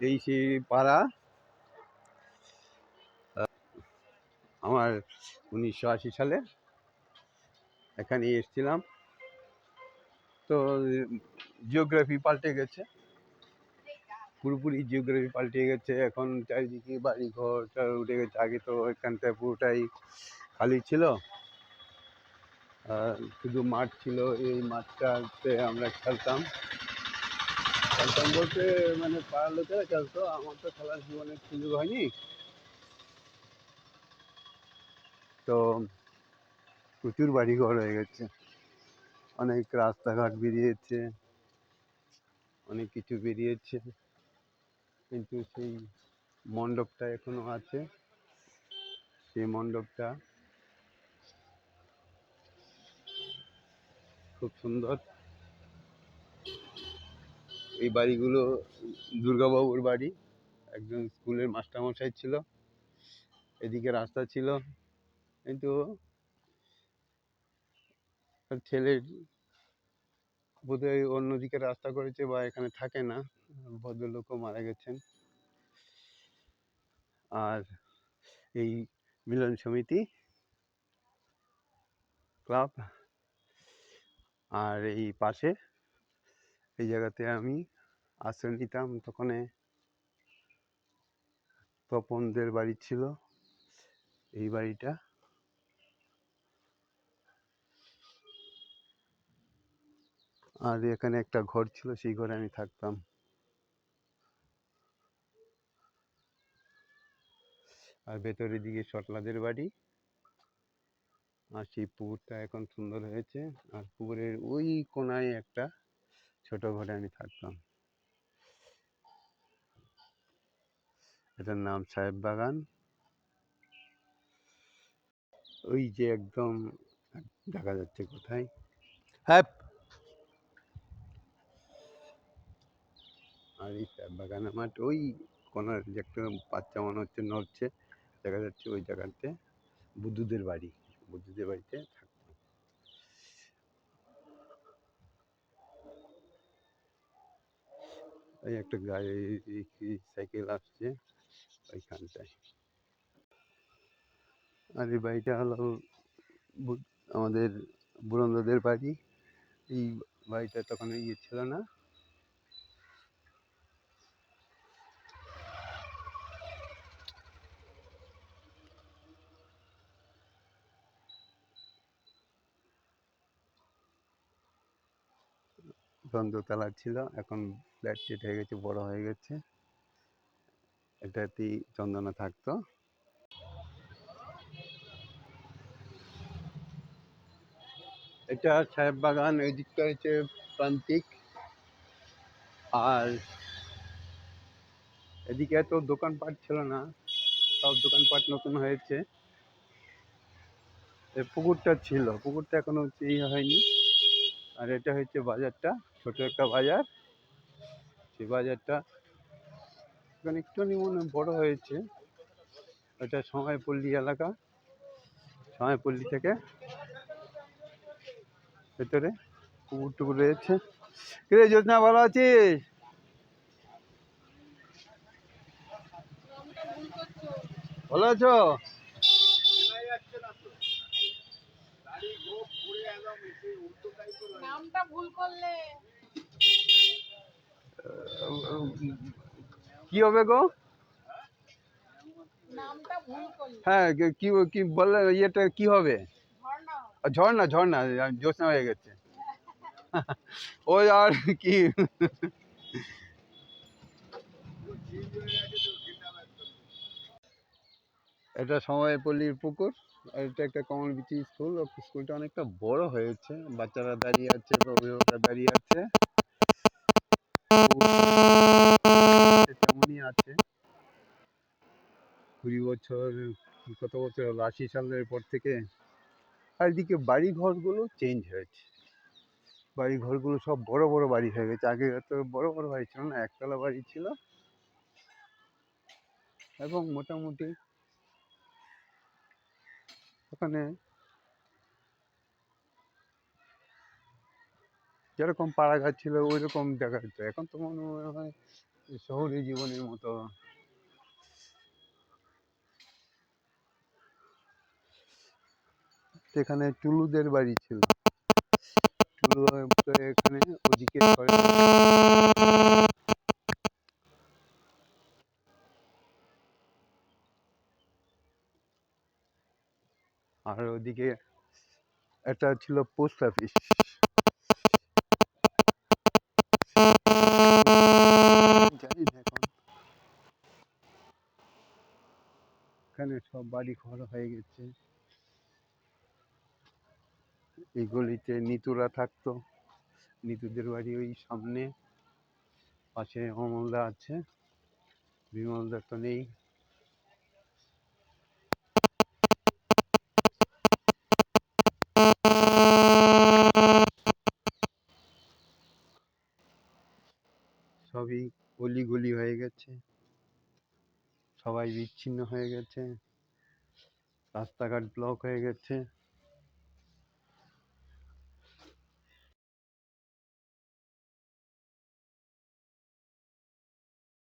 এই সেই পাড়া আমার উনিশশো আশি সালে এখানে এসেছিলাম। তো জিওগ্রাফি পাল্টে গেছে। পুরোপুরি জিওগ্রাফি পাল্টে গেছে। এখন চারিদিকে বাড়ি ঘর উঠে গেছে। আগে তো এখানটা পুরোটাই খালি ছিল। শুধু মাঠ ছিল। এই মাঠটাতে আমরা খেলতাম। খেলতাম বলতে মানে পাড়ার লোকেরা খেলতো আমার তো খেলার জীবনে সুযোগ হয়নি। তো প্রচুর বাড়ি ঘর হয়ে গেছে। অনেক রাস্তাঘাট বেরিয়েছে, অনেক কিছু বেরিয়েছে, কিন্তু সেই মণ্ডপটা এখনও আছে। সেই মণ্ডপটা খুব সুন্দর। এই বাড়িগুলো দুর্গাবাবুর বাড়ি। একজন স্কুলের মাস্টারমশাই ছিল। এদিকে রাস্তা ছিল। কিন্তু ছেলের বোধহয় অন্যদিকে রাস্তা করেছে বা এখানে থাকে না। ভদ্রলোকও মারা গেছেন। আর এই মিলন সমিতি ক্লাব। আর এই পাশে এই জায়গাতে আমি আশ্রয় নিতাম। তখন তপনদের বাড়ি ছিল। এই বাড়িটা। আর এখানে একটা ঘর ছিল, সেই ঘরে আমি থাকতাম। আর ভেতরের দিকে শটলাদের বাড়ি। আর সেই পুকুরটা এখন সুন্দর হয়েছে। আর পুকুরের ওই কোনায় একটা ছোট ঘরে আমি থাকতাম। এটার নাম সাহেব বাগান। ওই যে একদম দেখা যাচ্ছে কোথায়? হ্যাঁ আর এই সাহেব বাগান আমার ওই কোনার যে একটা বাচ্চা মনে হচ্ছে নড়ছে দেখা যাচ্ছে ওই জায়গাতে বুদ্ধদের বাড়ি বুদ্ধদের বাড়িতে থাকতাম এই একটা গাড়ি সাইকেল আসছে ওইখানটায়। আর এই বাড়িটা হলো আমাদের বুরন্দদের বাড়ি। এই বাড়িটা তখন ইয়ে ছিল না। দ্বন্দ্বতলা ছিল। এখন ফ্ল্যাট টেট হয়ে গেছে, বড় হয়ে গেছে। এটাতেই চন্দনা থাকতো। এটা সাহেব বাগান ওই দিকটা হচ্ছে প্রান্তিক। আর এদিকে এত দোকানপাট ছিল না, সব দোকানপাট নতুন হয়েছে। এই পুকুরটা ছিল, পুকুরটা এখনও ইয়ে হয়নি। আর এটা হচ্ছে বাজারটা। ছোট একটা বাজার। সেই বাজারটা এখানে একটুখানি মনে বড় হয়েছে। এটা সময়পল্লী এলাকা। সময়পল্লী থেকে ভেতরে কুকুর টুকুর রয়েছে। কিরে যোজনা ভালো আছিস? ভালো আছো? নামটা ভুল করলে। কি হবে গো? হ্যাঁ কি- কি বললে ইয়েটা কি হবে? ঝর্ণা। ঝর্ণা জ্যোৎস্না হয়ে গেছে। ওই আর কি? এটা সময়পল্লীর পুকুর। আর এটা একটা কমলবিচি স্কুল। স্কুলটা অনেকটা বড় হয়েছে। বাচ্চারা দাঁড়িয়ে আছে অভিভাবকরা দাঁড়িয়ে আছে তেমনই আছে কুড়ি বছর, কত বছর হলো আশি সালের পর থেকে আর এদিকে বাড়ি ঘরগুলো চেঞ্জ হয়েছে। বাড়ি ঘরগুলো সব বড় বড় বাড়ি হয়ে গেছে। আগে এত বড় বড় বাড়ি ছিল না, একতলা বাড়ি ছিল। এবং মোটামুটি ওখানে যেরকম পাড়াঘাট ছিল ওই রকম দেখা যেত। এখন তো মনে হয় শহুরে জীবনের মতো এখানে টুলুদের বাড়ি ছিল। টুলু এখানে ওদিকে আর ওদিকে একটা ছিল পোস্ট অফিস। এখানে? সব বাড়ি ঘর হয়ে গেছে। এই গলিতে নিতুরা থাকতো। নিতুদের বাড়ি ওই সামনে। পাশে অমলদা আছে। বিমলদা তো নেই। সবই গলি গলি হয়ে গেছে। সবাই বিচ্ছিন্ন হয়ে গেছে। রাস্তাঘাট ব্লক হয়ে গেছে।